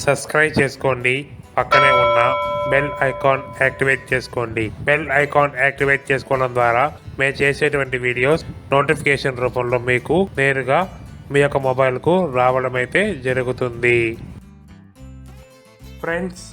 Subscribe చేసుకోండి. పక్కనే ఉన్న బెల్ ఐకాన్ యాక్టివేట్ చేసుకోండి. బెల్ ఐకాన్ యాక్టివేట్ చేసుకోవడం ద్వారా మేము చేసేటువంటి వీడియోస్ నోటిఫికేషన్ రూపంలో మీకు నేరుగా మీ యొక్క మొబైల్కు రావడం అయితే జరుగుతుంది. ఫ్రెండ్స్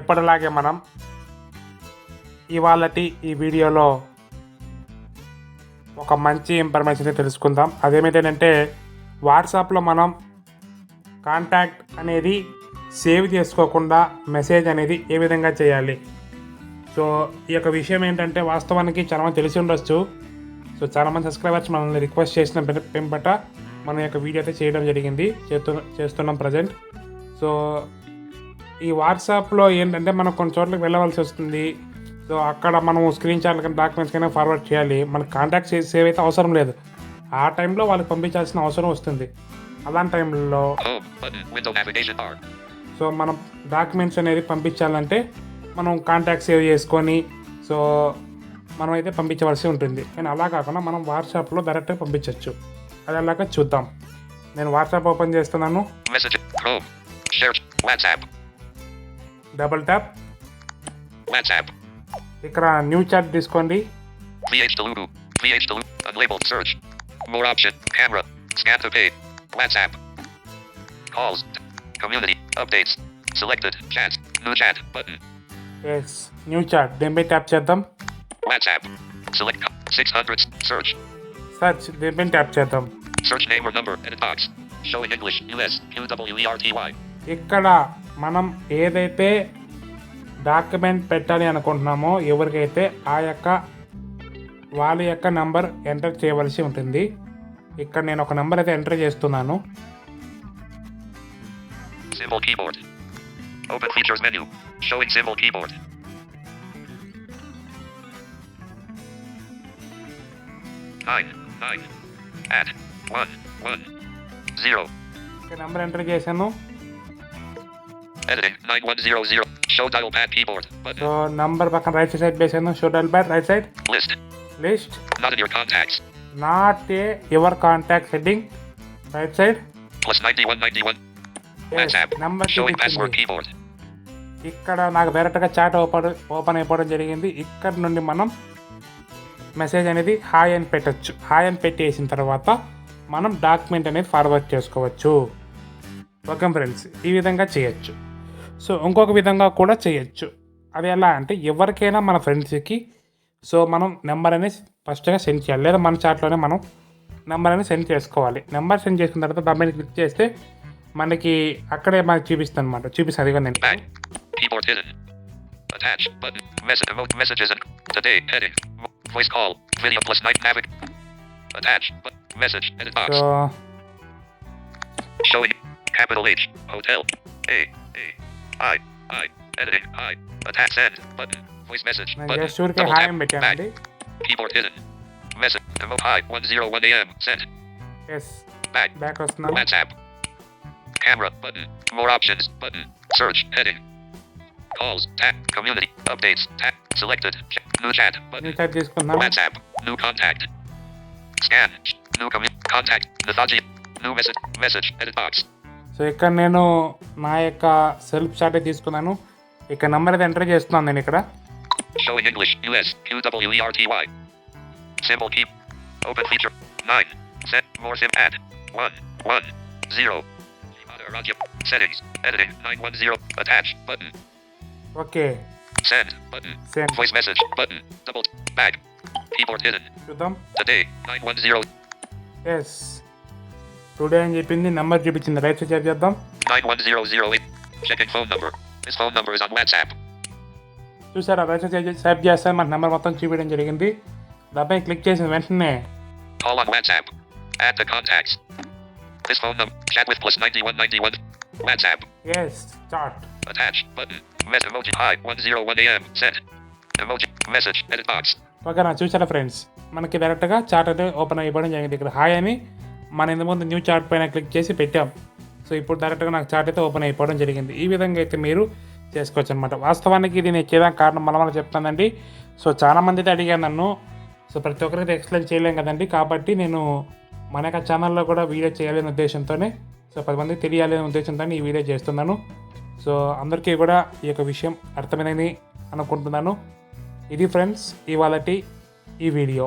ఎప్పటిలాగే మనం ఇవాళటి ఈ వీడియోలో ఒక మంచి ఇన్ఫర్మేషన్ తెలుసుకుందాం. అదేమిటంటే వాట్సాప్లో మనం కాంటాక్ట్ అనేది సేవ్ చేసుకోకుండా మెసేజ్ అనేది ఏ విధంగా చేయాలి? సో ఈ యొక్క విషయం ఏంటంటే వాస్తవానికి చాలా మంది తెలిసి ఉండొచ్చు. సో చాలామంది సబ్స్క్రైబర్స్ మనల్ని రిక్వెస్ట్ చేసిన పెంపట మన యొక్క వీడియో అయితే చేయడం జరిగింది. చేస్తు చేస్తున్నాం ప్రజెంట్. సో ఈ వాట్సాప్లో ఏంటంటే మనం కొన్ని చోట్లకి వెళ్ళవలసి వస్తుంది. సో అక్కడ మనం స్క్రీన్ షాట్లు కానీ డాక్యుమెంట్స్ కానీ ఫార్వర్డ్ చేయాలి. మనకి కాంటాక్ట్ సేవ్ అయితే అవసరం లేదు. ఆ టైంలో వాళ్ళకి పంపించాల్సిన అవసరం వస్తుంది. అలాంటి టైంలో సో మనం డాక్యుమెంట్స్ అనేది పంపించాలంటే మనం కాంటాక్ట్ సేవ్ చేసుకొని సో మనం అయితే పంపించవలసి ఉంటుంది. కానీ అలా కాకుండా మనం వాట్సాప్లో డైరెక్ట్గా పంపించవచ్చు అది అలాగ చూద్దాం. నేను వాట్సాప్ ఓపెన్ చేస్తున్నాను. డబల్ ట్యాప్ ఇక్కడ న్యూ చాట్ తీసుకోండి. More option, camera, scan the page. WhatsApp. Calls. Community. Updates. Selected. Chat. New chat. Button. Yes new chat దీనిపై ట్యాప్ చేద్దాం WhatsApp. Select. co- 600. Search. Search దీనిపై ట్యాప్ చేద్దాం Search name or number. Edit box. Showing English. US. QWERTY. ఇక్కడ మనం ఏదైతే document పెట్టాలి అనుకుంటున్నామో ఎవరికైతే ఆ యొక్క వాళ్ళ యొక్క నంబర్ ఎంటర్ చేయవలసి ఉంటుంది ఇక్కడ నేను ఒక నెంబర్ అయితే ఎంటర్ చేస్తున్నాను Symbol keyboard. Open features menu. Showing symbol keyboard. Nine. Nine. Add. One. One. Zero. ఇక్కడ నెంబర్ ఎంటర్ చేశాను Editing. Nine one zero zero. Show dial pad keyboard. So Button. Number పక్కన రైట్ సైడ్ వేసాను షోడల్ bat right side List. List Not in your contacts. Not a your contact heading right side Plus ninety one ninety one. WhatsApp. Number Showing password చూపించింది keyboard. ఇక్కడ నాకు డైరెక్ట్గా chat open open అయిపోవడం జరిగింది. ఇక్కడ నుండి మనం మెసేజ్ అనేది హాయ్ అని పెట్టచ్చు. హాయ్ అని పెట్టేసిన తర్వాత మనం డాక్యుమెంట్ అనేది ఫార్వర్డ్ చేసుకోవచ్చు. ఓకే ఫ్రెండ్స్ ఈ విధంగా చేయొచ్చు. సో ఇంకొక విధంగా కూడా చేయొచ్చు. అది ఎలా అంటే ఎవరికైనా మన ఫ్రెండ్స్కి సో మనం నెంబర్ అనేది ఫస్ట్గా సెండ్ చేయాలి లేదా మన చాట్లోనే మనం నెంబర్ అనేది సెండ్ చేసుకోవాలి నెంబర్ సెండ్ చేసుకున్న తర్వాత దాని మీద క్లిక్ చేస్తే మనకి అక్కడే మనకి చూపిస్తుంది అనమాట చూపిస్తుంది అది నేను Back. Keyboard hidden. Attach. Button. Message. Emote messages and today. Heading. Vo- Voice call. Video plus night navig. Attach. But message. Edit box. So Showing. Capital H. Hotel. A. A. I. I. Editing. I. Attach. Send. Button. Voice message. నేను Button. Just ఊరికే Double hi tap. అని Back. పెట్టానండి Keyboard hidden. Message. Emote hi. 101 a.m. Sent. Yes Back. Back వస్తున్నాను WhatsApp. Camera. Button. More options. Button. Search. Heading. Calls. Tap. Community. Updates. Tap. Selected. Ch- New chat. New Button. Chat తీసుకున్నాను WhatsApp. New contact. Scan. New commu- contact. Mythology. New message. Message. Edit box. So ఇక్కడ నేను నా యొక్క self చాటే తీసుకున్నాను ఇక్కడ number అయితే enter చేస్తున్నాను నేను ఇక్కడ Showing English. US. QWERTY. Symbol key. Open feature. 9. Set. More sim. Add. 1. 1. 0. Other Raja. Settings. Editing. 910. Attach. Button. Okay Send. Button. Same Voice message. Button. Double. Back. Keyboard hidden. చూద్దాం Today. 910. Yes today అని చెప్పింది number చూపించింది right side check చేద్దాం 91008. Checking phone number. This phone number is on WhatsApp. చూసారా side set చేస్తే మన number మొత్తం చూపించడం జరిగింది దానిపై క్లిక్ చేసిన వెంటనే on WhatsApp. Add to contacts. This phone number. Chat with plus 9191. WhatsApp. Yes chat Attach. Button. Mess emoji. Hi. 101 a.m. Emoji. Message. Edit box. చూసారా ఫ్రెండ్స్ మనకి డైరెక్ట్గా చాట్ అయితే ఓపెన్ అయిపోవడం జరిగింది ఇక్కడ హాయ్ అని మన ఇంత ముందు న్యూ చాట్ పైన క్లిక్ చేసి పెట్టాం సో ఇప్పుడు డైరెక్ట్గా నాకు చాట్ అయితే ఓపెన్ అయిపోవడం జరిగింది ఈ విధంగా అయితే మీరు చేసుకోవచ్చు అనమాట వాస్తవానికి ఇది నేను చేయడానికి కారణం మనం చెప్తానండి. సో చాలామంది అయితే అడిగాను నన్ను. సో ప్రతి ఒక్కరికి ఎక్స్ప్లెయిన్ చేయలేం కదండి. కాబట్టి నేను మన యొక్క ఛానల్లో కూడా వీడియో చేయాలనే ఉద్దేశంతోనే సో పది మంది తెలియాలనే ఉద్దేశంతో ఈ వీడియో చేస్తున్నాను. సో అందరికీ కూడా ఈ యొక్క విషయం అర్థమైనది అనుకుంటున్నాను. ఇది ఫ్రెండ్స్ ఇవాళటి ఈ వీడియో.